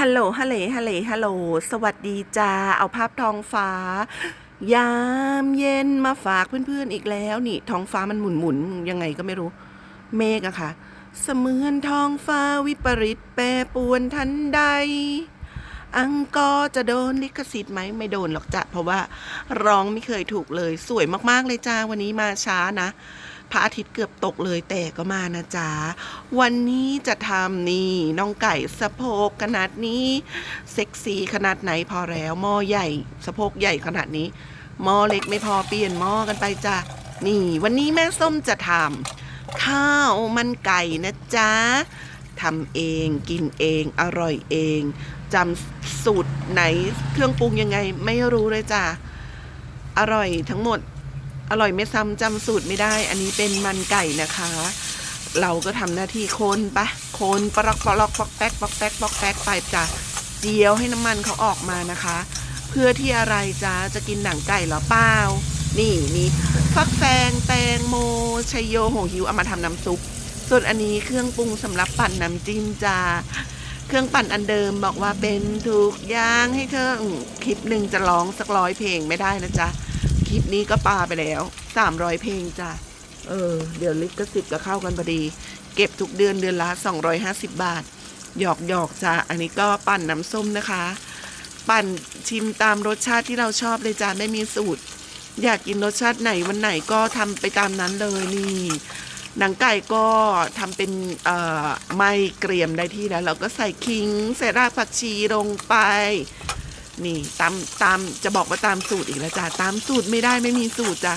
ฮัลโหล ฮัลโหลฮัลโหลฮัลโหล สวัสดีจ้า เอาภาพท้องฟ้า ยามเย็นมาฝากเพื่อนๆอีกแล้วนี่ ท้องฟ้ามันหมุนๆยังไงก็ไม่รู้ เมฆอะค่ะ เสมือนท้องฟ้าวิปริตแปรปวนทันใด อังกอร์จะโดนลิขสิทธิ์ไหมไม่โดนหรอกจ้ะ เพราะว่าร้องไม่เคยถูกเลย สวยมากๆเลยจ้า วันนี้มาช้านะ พระอาทิตย์เกือบตกเลยแต่ก็มานะจ๊ะ วันนี้จะทำนี่น้องไก่สะโพกขนาดนี้ เซ็กซี่ขนาดไหนพอแล้วหม้อใหญ่ สะโพกใหญ่ขนาดนี้หม้อเล็กไม่พอเปลี่ยนหม้อกันไปจ้ะนี่ วันนี้แม่ส้มจะทำข้าวมันไก่นะจ๊ะทำเองกินเองอร่อยเองจำสูตรไหนเครื่องปรุงยังไงไม่รู้เลยจ้ะอร่อยทั้งหมด อร่อยไม่ซ้ำจำสูตรไม่ได้ อันนี้เป็นมันไก่นะคะ เราก็ทำหน้าที่คนปะคนปลอกปลอกปอกแป๊กปอกแป๊กปอกแป๊กไปจ้ะเจียวให้น้ำมันเขาออกมานะคะ เพื่อที่อะไรจ้าจะกินหนังไก่หรอเปล่านี่มีฟักแฟงแตงโมชัยโยโหหิวเอามาทำน้ำซุป ส่วนอันนี้เครื่องปรุงสำหรับปั่นน้ำจิ้มจ้าเครื่องปั่นอันเดิมบอกว่าเป็นทุกย่างให้เธอคลิปหนึ่งจะร้องสักร้อยเพลงไม่ได้นะจ๊ะ ลิปนี้ก็ปาไปแล้ว300เพลงจ้ะ เออ เดี๋ยวลิขสิทธิ์ก็เข้ากันพอดี เก็บทุกเดือนเดือนละ250บาท หยอกหยอกจ้ะ อันนี้ก็ปั่นน้ำส้มนะคะ ปั่นชิมตามรสชาติที่เราชอบเลยจ้ะ ไม่มีสูตร อยากกินรสชาติไหนวันไหนก็ทำไปตามนั้นเลยนี่ หนังไก่ก็ทำเป็นเอ่อไม่เกรียมได้ที่แล้ว เราก็ใส่ขิงใส่รากผักชีลงไป นี่ตามตามจะบอกว่าตามสูตรอีกแล้วจ้ะตามสูตรไม่ได้ไม่มีสูตรจ้ะ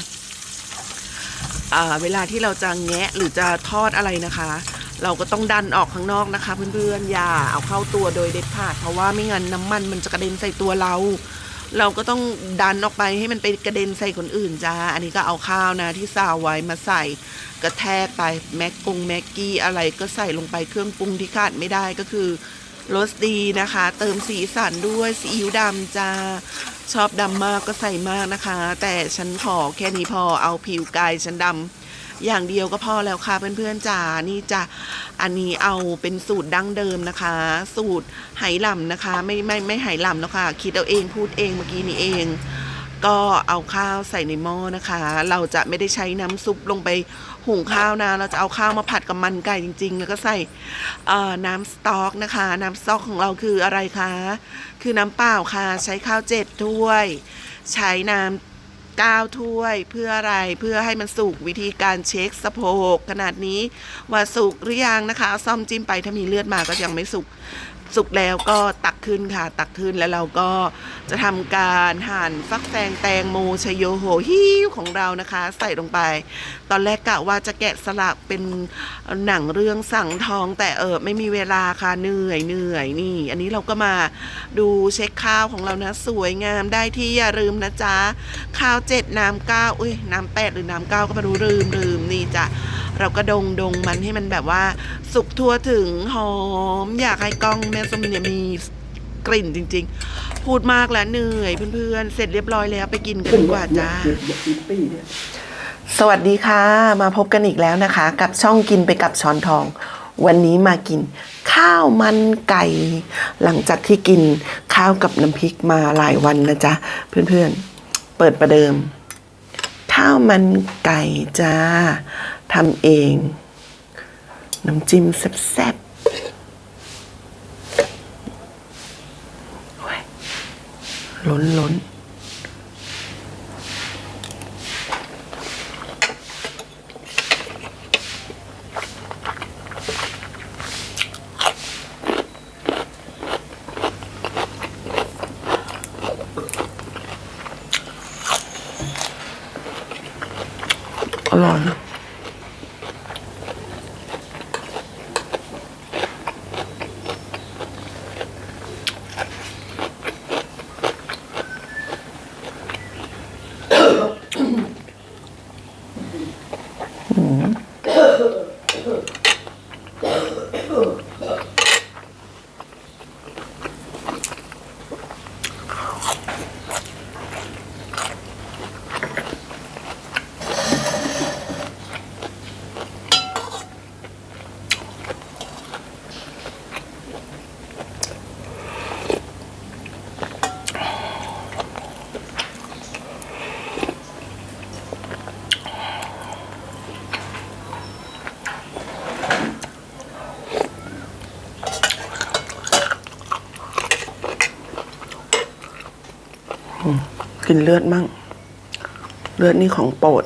เวลาที่เราจะแงะหรือจะทอดอะไรนะคะ เราก็ต้องดันออกข้างนอกนะคะ เพื่อนๆอย่าเอาเข้าตัวโดยเด็ดขาด เพราะว่าไม่งั้นน้ำมันมันจะกระเด็นใส่ตัวเรา เราก็ต้องดันออกไปให้มันไปกระเด็นใส่คนอื่นจ้าอันนี้ก็เอาข้าวนะที่ซาวไว้มาใส่กระแทกไปแม็กกงแม็กกี้อะไรก็ใส่ลงไปเครื่องปรุงที่ขาดไม่ได้ก็คือ รสดีนะคะ เติมสีสันด้วยซีอิ๊วดำจ้าชอบดำมากก็ใส่มากนะคะ แต่ฉันขอแค่นี้พอเอาผิวกายฉันดำอย่างเดียวก็พอแล้วค่ะเพื่อนๆจ๋านี่จะอันนี้เอาเป็นสูตรดั้งเดิมนะคะ สูตรไหหลำนะคะ ไม่ไม่ไม่ไหหลำแล้วค่ะ คิดเอาเองพูดเองเมื่อกี้นี้เอง ก็เอาข้าวใส่ในหม้อนะคะ เราจะไม่ได้ใช้น้ำซุปลงไปหุงข้าวนะ เราจะเอาข้าวมาผัดกับมันไก่จริง ๆ แล้วก็ใส่น้ำสต๊อกนะคะ น้ำสต๊อกของเราคืออะไรคะ คือน้ำเปล่าค่ะ ใช้ข้าวเจ็ดถ้วย ใช้น้ำก้าถ้วยเพื่ออะไรเพื่อให้มันสุกวิธีการเช็คสะโพกขนาดนี้ว่าสุกหรือยังนะคะ ซ่อมจิ้มไปถ้ามีเลือดมาก็ยังไม่สุก สุกแล้วก็ตักขึ้นค่ะ ตักขึ้นแล้วเราก็จะทำการหั่นฟักแฟงแตงโมชโยโหฮิวของเรานะคะ ใส่ลงไป ตอนแรกกะว่าจะแกะสลักเป็นหนังเรื่องสั่งทอง แต่เออไม่มีเวลาค่ะเหนื่อยเหนื่อยนี่ อันนี้เราก็มาดูเช็คข้าวของเรานะสวยงามได้ที่อย่าลืมนะจ๊ะข้าวเจ็ดน้ำเก้าอุ้ยน้ำแปดหรือน้ำเก้าก็ไม่รู้ลืมลืมนี่จ้ะ เราก็ดงดงมันให้มันแบบว่า สุกทั่วถึงหอม อยากให้กล้องแม่ส้มเนี่ยมีกลิ่นจริง ๆ พูดมากแล้วเหนื่อยเพื่อนๆ เสร็จเรียบร้อยแล้วไปกินกันดีกว่าจ้า สวัสดีค่ะ มาพบกันอีกแล้วนะคะ กับช่องกินไปกับช้อนทอง วันนี้มากินข้าวมันไก่ หลังจากที่กินข้าวกับน้ำพริกมาหลายวันนะจ๊ะ เพื่อนๆ เปิดประเดิม ข้าวมันไก่จ้า ทำเอง น้ำจิ้มแซ่บๆล้นล้นอร่อย กินเลือดมั่ง เลือดนี่ของโปรด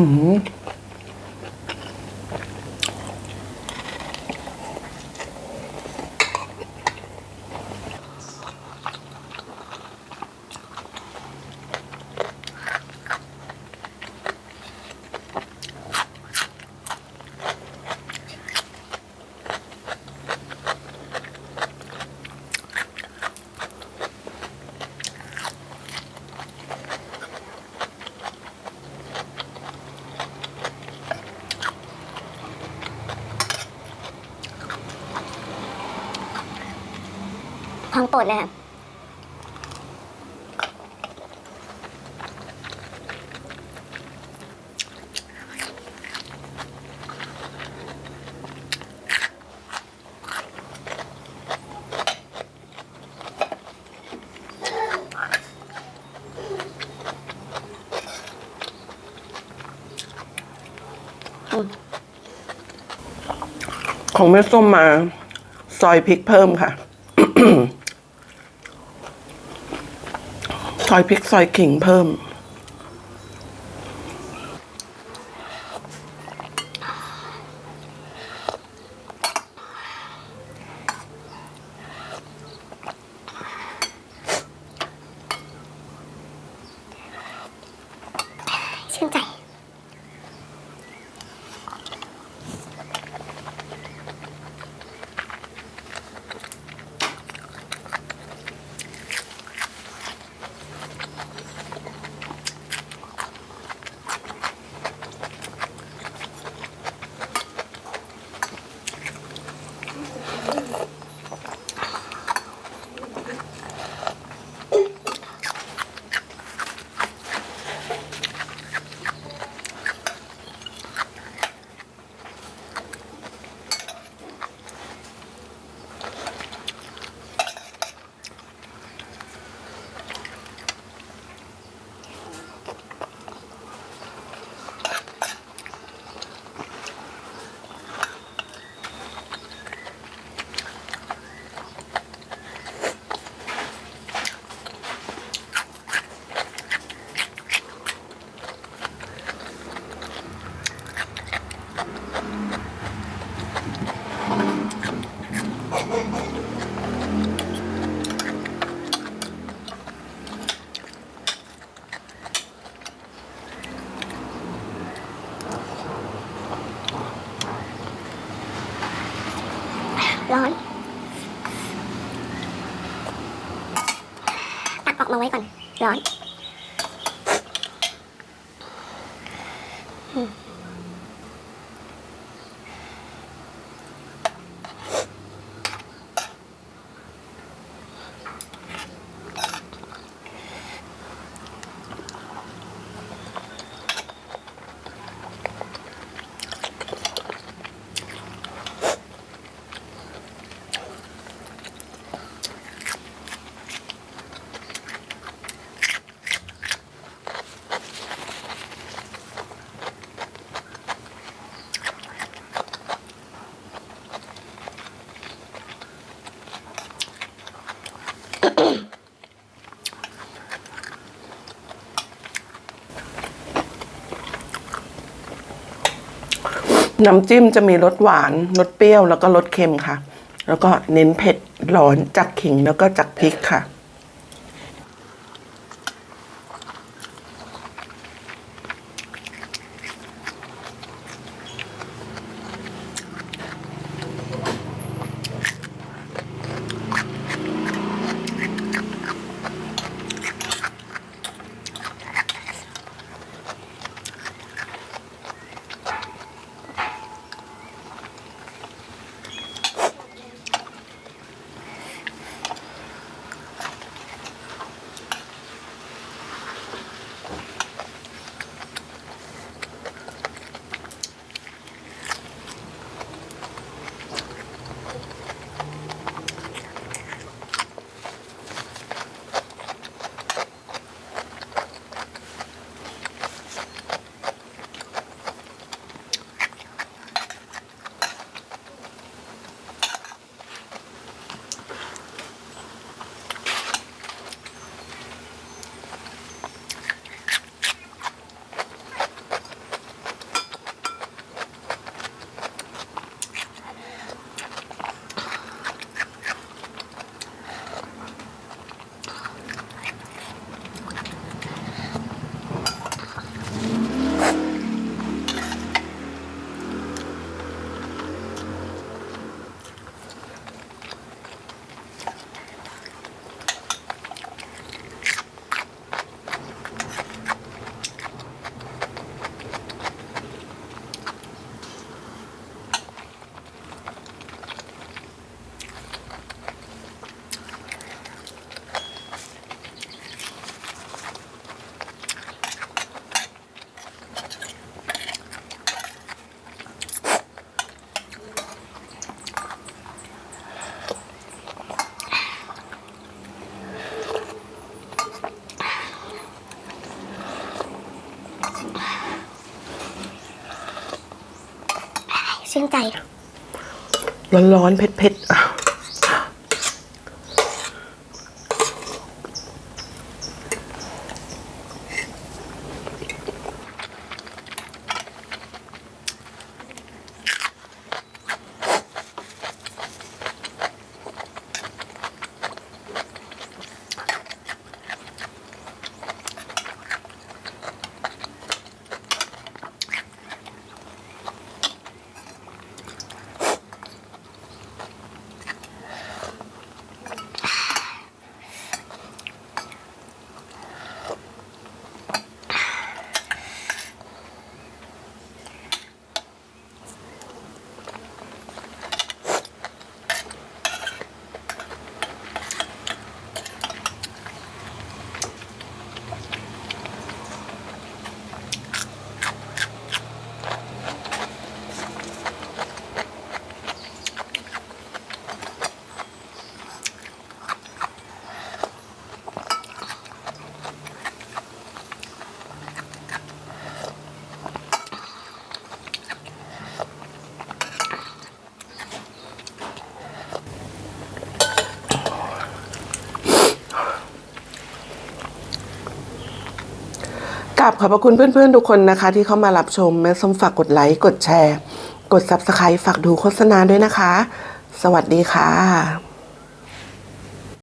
ข โปรดเลยค่ะของแม่ส้มมา ซอยพริกเพิ่มค่ะ ซอยพริกซอยขิงเพิ่ม ชื่นใจ ร้อน ตักออกมาไว้ก่อน ร้อน น้ำจิ้มจะมีรสหวานรสเปรี้ยวแล้วก็รสเค็มค่ะ แล้วก็เน้นเผ็ดร้อนจากขิงแล้วก็จากพริกค่ะ ชื่นใจ ร้อนๆเผ็ดๆอะ กราบ ขอบพระคุณเพื่อนๆ ทุกคนนะคะ ที่เข้ามารับชมแม่ส้มฝากกดไลค์ กดแชร์ กด Subscribe ฝากดูโฆษณาด้วยนะคะ สวัสดีค่ะ